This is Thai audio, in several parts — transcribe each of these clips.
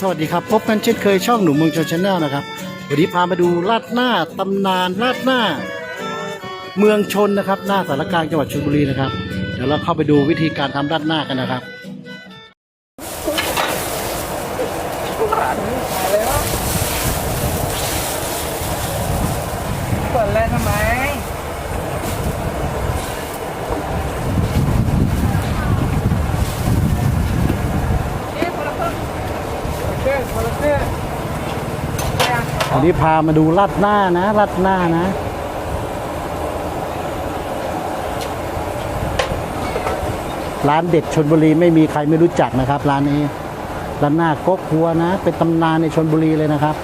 สวัสดีครับ พบกันเช่นเคยช่องหนุ่มเมืองชนชาแนลนะครับวันนี้พามาดูลาดหน้าตำนานลาดหน้า เมืองชนนะครับ หน้าสารกลางจังหวัดชลบุรีนะครับ เดี๋ยวเราเข้าไปดูวิธีการทำลาดหน้ากันนะครับเปิดเลยทำไมคนละเครื่องคนละเครื่อง วั นี้พามาดูลาดหน้านะลาดหน้านะ ร้านเด็ดชนบุรีไม่มีใครไม่รู้จักนะครับ ร้านนี้ร้านหน้าก๊กหัวนะ เป็นตำนานในชนบุรีเลยนะครับ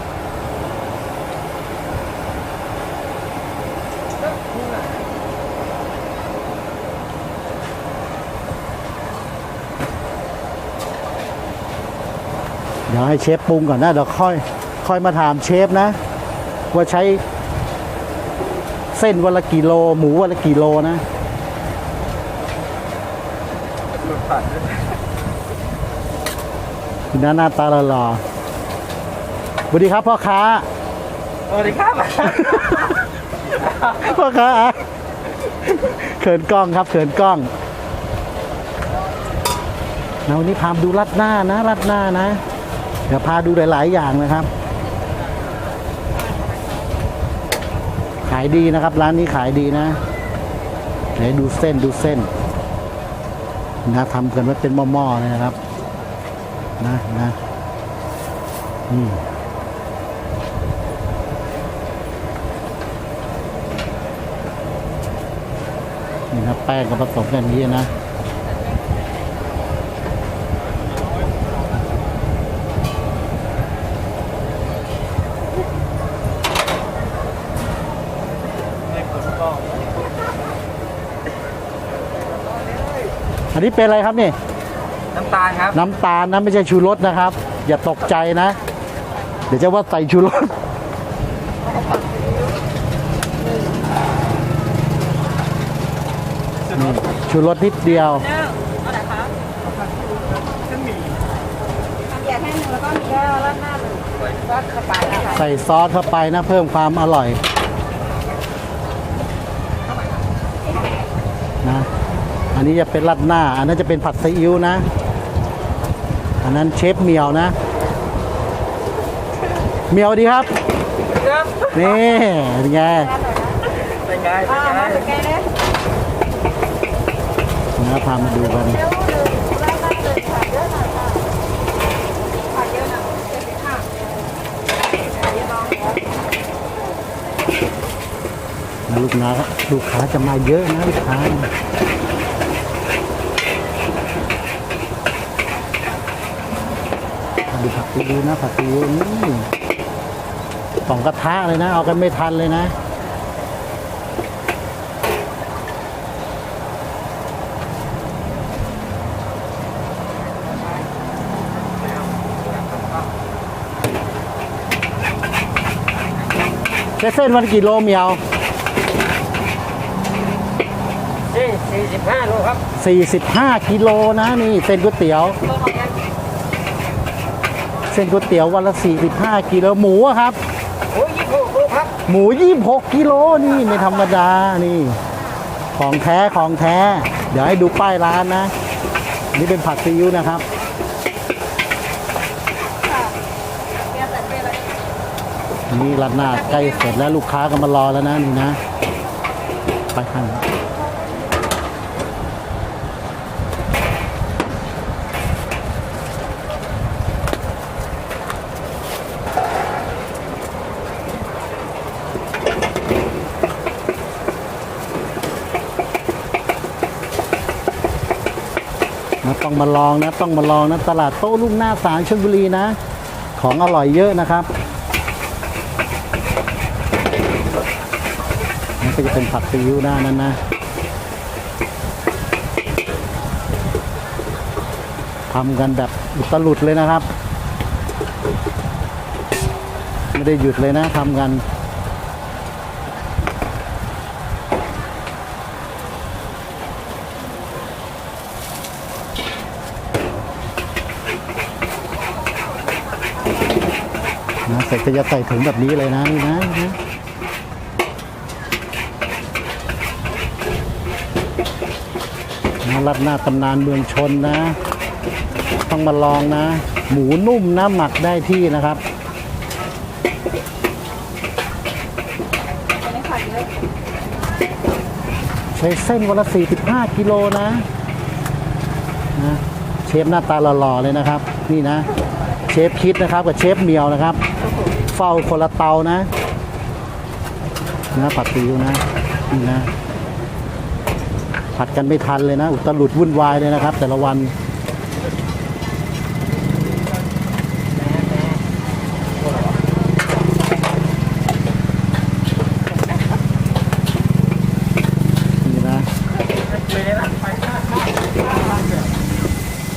เดี๋ยวให้เชฟปรุงก่อนนะเดี๋ยวค่อย อยมาถามเชฟนะ ว่าใช้เส้นวันละกี่โล หมูวันละกี่โลนะหลุดผ่านด้วยหน้าหน้าตาหล่อสวัสดีครับพ่อค้า สวัสดีครับ พ่อค้าอะเขินกล้องครับเขินกล้องเราวันนี้พามาดูรัดหน้านะรัดหน้านะ เดี๋ยวพาดูหลาย ๆ อย่างนะครับายดีนะครับ ร้านนี้ขายดีนะไหนดูเส้นดูเส้นนะทำกันไว้เป็นหม้อๆนะครับ นะนะนี่นี่นะแป้งก็ผสมกันนี้นะ อันนี้เป็นอะไรครับนี่ น้ำตาลครับน้ำตาลนะไม่ใช่ชูรสนะครับ อย่าตกใจนะ เดี๋ยวจะว่าใส่ชูรสนี่ชูรสนิดเดียวอยากให้หนึ่งแล้วก็มีแก้วราดหน้าหนึ่งราดเข้าไปนะคะใส่ซอสเข้าไปนะเพิ่มความอร่อยนะ อันนี้จะเป็นรัดหน้า อันนั้นจะเป็นผัดซีอิ๊วนะ อันนั้นเชฟเมียวนะ เมียวดีครับ นี่เป็นไงเป็นไงอ่ามาเป็นไงนะพามาดูกันเดี๋ยวหนึ่งราดหน้าเลยผัดเยอะหน่อยค่ะผัดเยอะหน่อยเจ็ดสิบห้าผัดเยอะน้องแล้วนะลูกค้าลูกค้าจะมาเยอะนะลูกค้า ดูผักซีอิ๊วนะผักซีอิ๊วนี่สองกระทะเลยนะ เอากันไม่ทันเลยนะใช้เส้นวันกี่โลเมียวนี่สี่สิบห้าโลครับ 45กิโลนะนี่เส้นก๋วยเตี๋ยว เส้นก๋วยเตี๋ยววันละ 45 กิโลหมูอะครับ โอ้ยยี่สิบหกโลครับหมู 26 กิโลนี่ไม่ธรรมดานี่ ของแท้ของแท้ เดี๋ยวให้ดูป้ายร้านนะนี่เป็นผัดซีอิ๊วนะครับเดี๋ยวใส่ไปเลยนี่รัดหน้าใกล้เสร็จแล้วลูกค้าก็มารอแล้วนะนี่นะ ไปข้าง มาลองนะต้องมาลองนะตลาดโต้รุ่งหน้าสารชลบุรีนะ ของอร่อยเยอะนะครับนี่ก็จะเป็นผัดซีอิ๊วหน้านั้นนะทำกันแบบอุตลุดเลยนะครับ ไม่ได้หยุดเลยนะทำกัน นะเสร็จก็จะใส่ถุงแบบนี้เลยนะนี่นะนะรัดหน้าตำนานเมืองชนนะ ต้องมาลองนะ หมูนุ่มนะหมักได้ที่นะครับอันนี้ผัดเยใช้เส้นวันละ 45 กิโลนะนะ เชฟหน้าตาหล่อๆเลยนะครับ นี่นะ เชฟคิดนะครับกับเชฟเมียวนะครับ เฝ้าคนละเตานะนะผัดซีอิ๊วนะนี่นะ ผัดกันไม่ทันเลยนะ อุตลุดวุ่นวายเลยนะครับ แต่ละวันนี่นะ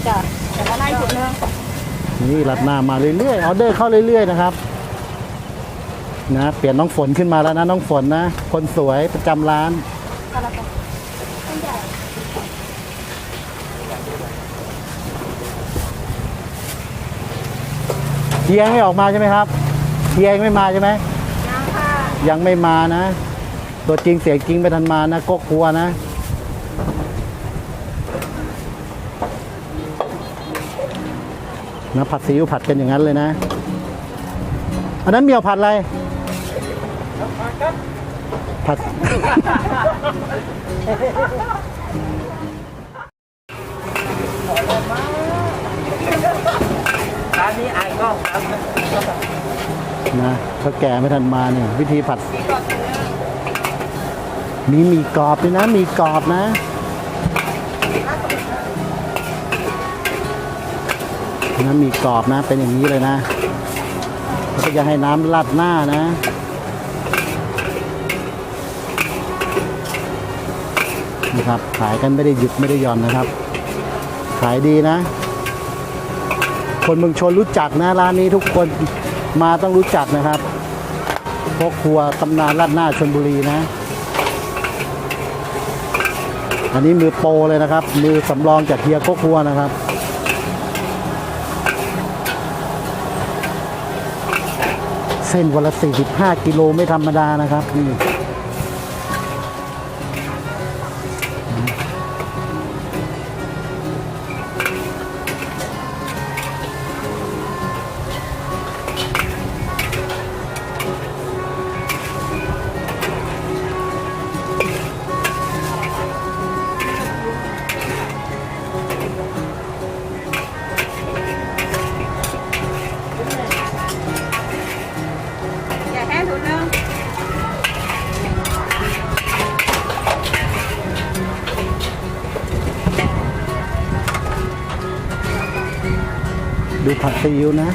จ้ะแต่ก็ได้ถุงนึงนี่รัดหน้ามาเรื่อยๆออเดอร์เข้าเรื่อยๆนะครับ นะเปลี่ยนน้องฝนขึ้นมาแล้วนะน้องฝนนะ คนสวยประจำร้านก็แล้วกันไม่ใหญ่เฮียยังไม่ออกมาใช่ไหมครับเฮียยังไม่มาใช่ไหมน้ำค่ะยังไม่มานะ ตัวจริงเสียงจริงไม่ทันมานะก็กลัวนะนะผัดซีอิ๊วผัดกันอย่างนั้นเลยนะ อันนั้นเมียวผัดอะไร ผัด ร้านนี้อายกล้องครับนะเขาแก่ไม่ทันมาเนี่ย วิธีผัด มีหมีกรอบด้วยนะ มีกรอบนะ นะมีกรอบนะ เป็นอย่างนี้เลยนะแล้วก็จะให้น้ำราดหน้านะ นะ ครับ ขายกันไม่ได้หยุดไม่ได้ย่อนนะครับ ขายดีนะ คนเมืองชนรู้จักนะร้านนี้ทุกคนมาต้องรู้จักนะครับพวกครัวตำนานราดหน้าชนบุรีนะ อันนี้มือโปรเลยนะครับ มือสำรองจากเฮียโคครัวนะครับเส้นวันละ45 กิโลไม่ธรรมดานะครับนี่ ดูผัดซีอิ๊วนะ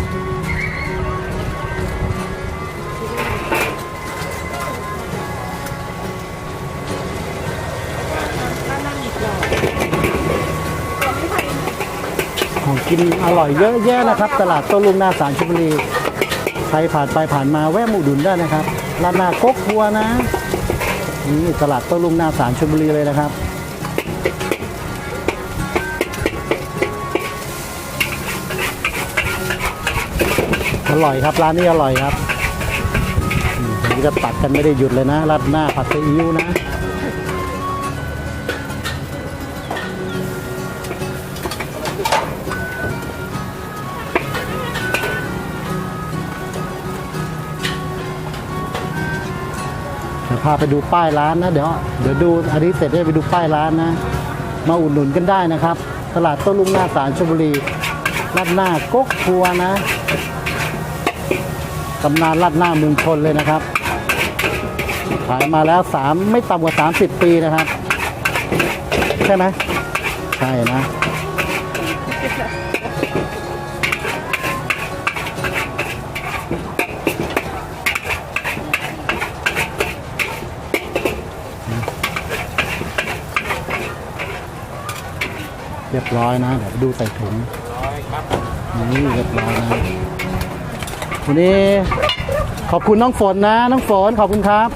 ของกินอร่อยเยอะแยะนะครับ ตลาดโต้ลุงนาสารชลบุรีใครผ่านไปผ่านมาแวะมาอุดุนได้นะครับร้านนาก๊กครัวนะนี่ตลาดโต้ลุงนาสารชลบุรีเลยนะครับ ร่อยครับ ร้านนี้อร่อยครับอืมวันนี้ก็ตัดกันไม่ได้หยุดเลยนะราดหน้าผัดซีอิ๊วนะเดี๋ยวพาไปดูป้ายร้านนะเดี๋ยวเดี๋ยวดูอันนี้เสร็จได้ไปดูป้ายร้านนะ มาอุดหนุนกันได้นะครับ ตลาดโต้ลุงหน้าสารชลบุรีรัดหน้าก๊กครัวนะ ตำนานรัดหน้าเมืองชนเลยนะครับ ขายมาแล้วสามไม่ต่ำกว่า 30 ปีนะครับ ใช่ไหมใช่นะเรียบร้อยนะ เดี๋ยวไปดูใส่ถุงนี่เรียบร้อยนะ วันนี้ขอบคุณน้องฝนนะ น้องฝนขอบคุณครับ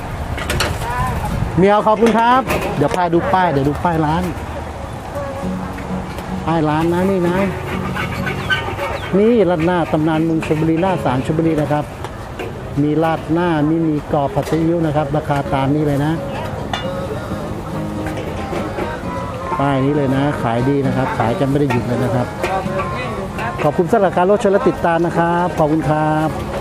เมียวขอบคุณครับ เดี๋ยวพาดูป้ายเดี๋ยวดูป้ายร้าน ป้ายร้านนะนี่นะ นี่ราดหน้าตำนานเมืองชลบุรีหน้าสารชลบุรีนะครับ มีราดหน้ามีมีกรอบผัดซีอิ๊วนะครับ ราคาตามนี้เลยนะ ป้ายนี้เลยนะ ขายดีนะครับ ขายกันไม่ได้หยุดเลยนะครับ ขอบคุณสำหรับการรับชมและติดตามนะครับ ขอบคุณครับ